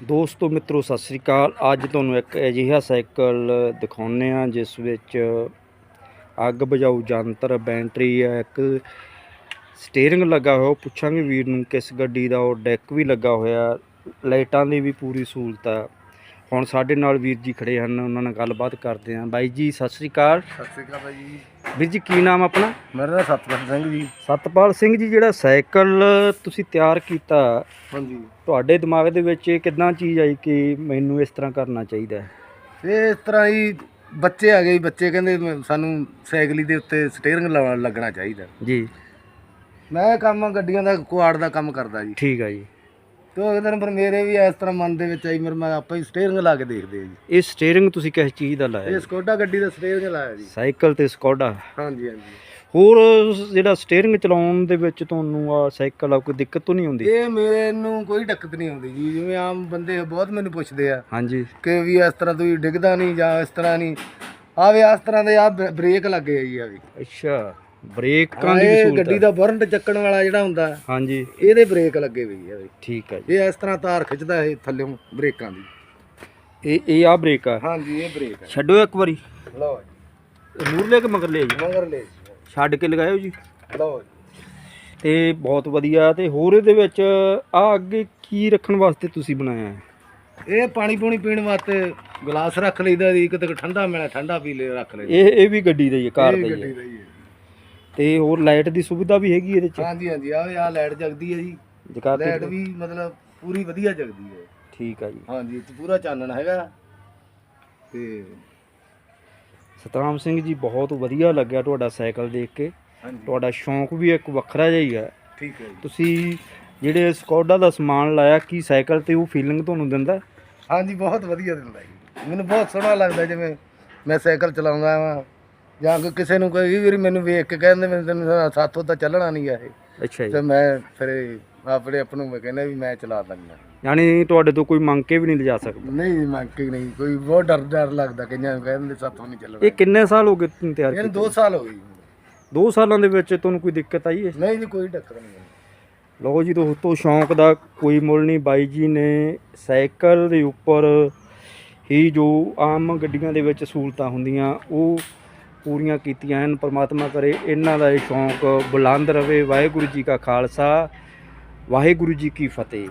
ਦੋਸਤੋ, ਮਿੱਤਰੋ, ਸਤਿ ਸ੍ਰੀ ਅਕਾਲ। ਅੱਜ ਤੁਹਾਨੂੰ ਇੱਕ ਅਜਿਹਾ ਸਾਈਕਲ ਦਿਖਾਉਂਦੇ ਆ ਜਿਸ ਵਿੱਚ ਅੱਗ ਬੁਝਾਊ ਯੰਤਰ ਬੈਟਰੀ ਹੈ ਇੱਕ ਸਟੀਅਰਿੰਗ ਲੱਗਾ ਹੋਇਆ। ਉਹ ਪੁੱਛਾਂਗੇ ਵੀਰ ਨੂੰ ਕਿਸ ਗੱਡੀ ਦਾ, ਉਹ ਡੈਕ ਵੀ ਲੱਗਾ ਹੋਇਆ। ਲਾਈਟਾਂ ਦੀ ਵੀ ਪੂਰੀ ਸਹੂਲਤ ਹੈ ਹੁਣ ਸਾਡੇ ਨਾਲ ਵੀਰ ਜੀ ਖੜੇ ਹਨ, ਉਹਨਾਂ ਨਾਲ ਗੱਲਬਾਤ ਕਰਦੇ ਆ ਬਾਈ ਜੀ, ਸਤਿ ਸ੍ਰੀ ਅਕਾਲ। ਸਤਿ ਸ੍ਰੀ ਅਕਾਲ ਬਾਈ ਜੀ। ਵੀਰ ਜੀ ਕੀ ਨਾਮ ਆਪਣਾ? ਮੇਰਾ ਨਾਮ ਸਤਪਾਲ ਸਿੰਘ ਜੀ। ਸਤਪਾਲ ਸਿੰਘ ਜੀ ਜਿਹੜਾ ਸਾਈਕਲ ਤੁਸੀਂ ਤਿਆਰ ਕੀਤਾ ਹਾਂਜੀ। ਤੁਹਾਡੇ ਦਿਮਾਗ ਦੇ ਵਿੱਚ ਇਹ ਕਿਦਾਂ ਚੀਜ਼ ਆਈ ਕਿ ਮੈਨੂੰ ਇਸ ਤਰ੍ਹਾਂ ਕਰਨਾ ਚਾਹੀਦਾ ਹੈ? ਇਹ ਇਸ ਤਰ੍ਹਾਂ ਹੀ ਬੱਚੇ ਆ ਗਏ ਬੱਚੇ ਕਹਿੰਦੇ ਮ- ਸਾਨੂੰ ਸਾਈਕਲੀ ਦੇ ਉੱਤੇ ਸਟੀਅਰਿੰਗ ਲਾਉਣ- ਲੱਗਣਾ ਚਾਹੀਦਾ। ਜੀ। ਮੈਂ ਕੰਮ ਗੱਡੀਆਂ ਦਾ ਕੁਆੜ ਦਾ ਕੰਮ ਕਰਦਾ ਜੀ। ਠੀਕ ਹੈ ਜੀ। ਉਹ ਦਿਨ ਪਰ ਮੇਰੇ ਵੀ ਇਸ ਤਰ੍ਹਾਂ ਮਨ ਦੇ ਵਿੱਚ ਆਈ ਮੇਰੇ ਮੈਂ ਆਪਾਂ ਹੀ ਸਟੀਅਰਿੰਗ ਲਾ ਕੇ ਦੇਖਦੇ ਆ ਜੀ। ਇਹ ਸਟੀਅਰਿੰਗ ਤੁਸੀਂ ਕਿਸ ਚੀਜ਼ ਦਾ ਲਾਇਆ ਇਹ ਜੀ? ਸਕੋਡਾ ਗੱਡੀ ਦਾ ਸਟੀਅਰਿੰਗ ਲਾਇਆ ਜੀ। ਸਾਈਕਲ ਤੇ ਸਕੋਡਾ? ਹਾਂਜੀ ਹਾਂਜੀ। ਹੋਰ ਜਿਹੜਾ ਸਟੀਅਰਿੰਗ ਚਲਾਉਣ ਦੇ ਵਿੱਚ ਤੁਹਾਨੂੰ ਆ ਸਾਈਕਲ ਆ ਕੋਈ ਦਿੱਕਤ ਤਾਂ ਨਹੀਂ ਆਉਂਦੀ? ਇਹ ਮੈਨੂੰ ਕੋਈ ਦਿੱਕਤ ਨਹੀਂ ਆਉਂਦੀ ਜੀ। ਜਿਵੇਂ ਆਮ ਬੰਦੇ ਬਹੁਤ ਮੈਨੂੰ ਪੁੱਛਦੇ ਆ ਹਾਂਜੀ। ਕਿ ਵੀ ਇਸ ਤਰ੍ਹਾਂ ਤੁਸੀਂ ਡਿੱਗਦਾ ਨਹੀਂ ਜਾਂ ਇਸ ਤਰ੍ਹਾਂ ਨਹੀਂ। ਆਵੇ ਇਸ ਤਰ੍ਹਾਂ ਦੇ ਆ ਬ੍ਰੇਕ ਲੱਗੇ ਆ ਜੀ ਆ ਵੀ। ਅੱਛਾ। ਬ੍ਰੇਕਾਂ ਦੀ ਵੀ ਇਹ ਸਹੂਲਤ ਗੱਡੀ ਹੈ। ਦਾ ਬਰੰਟ ਚੱਕਣ ਵਾਲਾ ਜਿਹੜਾ ਹੁੰਦਾ ਹਾਂਜੀ। ਇਹਦੇ ਬ੍ਰੇਕ ਲੱਗੇ ਹੋਈ ਆ ਠੀਕ ਹੈ ਜੀ। ਇਹ ਇਸ ਤਰ੍ਹਾਂ ਤਾਰ ਖਿੱਚਦਾ ਇਹ ਥੱਲੇੋਂ ਬ੍ਰੇਕਾਂ ਦੀ। ਇਹ ਇਹ ਆ ਬ੍ਰੇਕ ਆ। ਹਾਂਜੀ ਇਹ ਬ੍ਰੇਕ ਹੈ ਛੱਡੋ ਇੱਕ ਵਾਰੀ। ਲਓ ਮੂਰ ਲੈ ਕੇ ਮਗਰ ਲਿਆ ਜੀ। ਮਗਰ ਲੈ ਛੱਡ ਕੇ ਲਗਾਇਓ ਜੀ। ਲਓ ਤੇ ਬਹੁਤ ਵਧੀਆ। ਤੇ ਹੋਰ ਇਹਦੇ ਵਿੱਚ ਆ ਅੱਗੇ ਕੀ ਰੱਖਣ ਵਾਸਤੇ ਤੁਸੀਂ ਬਣਾਇਆ ਹੈ? ਇਹ ਪਾਣੀ ਪੂਣੀ ਪੀਣ ਵਾਸਤੇ ਗਲਾਸ ਰੱਖ ਲਈਦਾ ਜੀ। ਕਿਤੇ ਠੰਡਾ ਮਿਲਿਆ ਠੰਡਾ ਪੀ ਲੈ ਰੱਖ ਲਈਦਾ। ਇਹ ਇਹ ਵੀ ਗੱਡੀ ਦਾ ਹੀ ਹੈ ਕਾਰ ਦਾ ਹੀ ਗੱਡੀ ਹੈ। ਦਾ ਹੀ ਹੈ। ਤੇ ਹੋਰ ਲਾਈਟ ਦੀ ਸੁਵਿਧਾ ਵੀ ਹੈਗੀ ਇਹਦੇ ਚ? ਹਾਂਜੀ ਹਾਂਜੀ ਆ ਆ ਲਾਈਟ ਜਗਦੀ ਹੈ ਜੀ। ਲਾਈਟ ਵੀ ਮਤਲਬ ਪੂਰੀ ਵਧੀਆ ਜਗਦੀ ਹੈ। ਠੀਕ ਆ ਜੀ। ਹਾਂਜੀ 'ਚ ਪੂਰਾ ਚਾਨਣ ਹੈਗਾ। ਤੇ ਸਤਰਾਮ ਸਿੰਘ ਜੀ ਬਹੁਤ ਵਧੀਆ ਲੱਗਿਆ ਤੁਹਾਡਾ ਸਾਈਕਲ ਦੇਖ ਕੇ। ਹਾਂਜੀ। ਤੁਹਾਡਾ ਸ਼ੌਂਕ ਵੀ ਇੱਕ ਵੱਖਰਾ ਜਿਹਾ ਹੀ ਹੈ ਠੀਕ ਹੈ ਜੀ। ਤੁਸੀਂ ਜਿਹੜੇ ਸਕੋਡਾ ਦਾ ਸਮਾਨ ਲਾਇਆ ਕੀ ਸਾਈਕਲ ਤੇ ਉਹ ਫੀਲਿੰਗ ਤੁਹਾਨੂੰ ਦਿੰਦਾ? ਹਾਂਜੀ ਬਹੁਤ ਵਧੀਆ ਦਿੰਦਾ ਜੀ। ਮੈਨੂੰ ਬਹੁਤ ਸੋਹਣਾ ਲੱਗਦਾ ਜਿਵੇਂ ਮੈਂ ਸਾਈਕਲ ਚਲਾਉਂਦਾ ਵਾਂ। ਜਾਂ ਕੋਈ ਕਿਸੇ ਨੂੰ ਕੋਈ ਵਾਰੀ ਮੈਨੂੰ ਵੇਖ ਕੇ ਕਹਿੰਦੇ ਮੈਨੂੰ ਤੈਨੂੰ ਸਾਥੋਂ ਤਾਂ ਚੱਲਣਾ ਨਹੀਂ ਆ ਇਹ। ਅੱਛਾ ਜੀ। ਤੇ ਮੈਂ ਫਿਰ ਇਹ ਆਪਣੇ ਆਪ ਨੂੰ ਮੈਂ ਕਹਿੰਦਾ ਵੀ ਮੈਂ ਚਲਾ ਦਿੰਦਾ। ਯਾਨੀ ਤੁਹਾਡੇ ਤੋਂ ਕੋਈ ਮੰਗ ਕੇ ਵੀ ਨਹੀਂ ਲਿਜਾ ਸਕਦਾ? ਨਹੀਂ ਮੈਂ ਕਿ ਨਹੀਂ। ਕੋਈ ਬਹੁਤ ਡਰ ਡਰ ਲੱਗਦਾ ਕਈਆਂ ਨੂੰ ਕਹਿੰਦੇ ਸਾਥੋਂ ਨਹੀਂ ਚੱਲਣਾ। ਇਹ ਕਿੰਨੇ ਸਾਲ ਹੋ ਗਏ ਤੁਹਾਨੂੰ ਤਿਆਰ ਕੀਤੇ? 2 ਸਾਲ ਹੋ ਗਏ। 2 ਸਾਲਾਂ ਦੇ ਵਿੱਚ ਤੁਹਾਨੂੰ ਕੋਈ ਦਿੱਕਤ ਆਈ ਹੈ? ਨਹੀਂ ਜੀ ਕੋਈ ਟੱਕਰ ਨਹੀਂ ਹੈ। ਲਓ ਜੀ ਦੋਸਤੋ ਸ਼ੌਂਕ ਦਾ ਕੋਈ ਮੁੱਲ ਨਹੀਂ। ਬਾਈ ਜੀ ਨੇ ਸਾਈਕਲ ਦੇ ਉੱਪਰ ਹੀ ਜੋ ਆਮ ਗੱਡੀਆਂ ਦੇ ਵਿੱਚ ਸਹੂਲਤਾਂ ਹੁੰਦੀਆਂ ਉਹ ਪੂਰੀਆਂ ਕੀਤੀਆਂ ਹਨ। ਪਰਮਾਤਮਾ ਕਰੇ ਇਹਨਾਂ ਦਾ ਇਹ ਸ਼ੌਂਕ ਬੁਲੰਦ ਰਵੇ। ਵਾਹਿਗੁਰੂ ਜੀ ਕਾ ਖਾਲਸਾ, ਵਾਹਿਗੁਰੂ ਜੀ ਕੀ ਫਤਿਹ।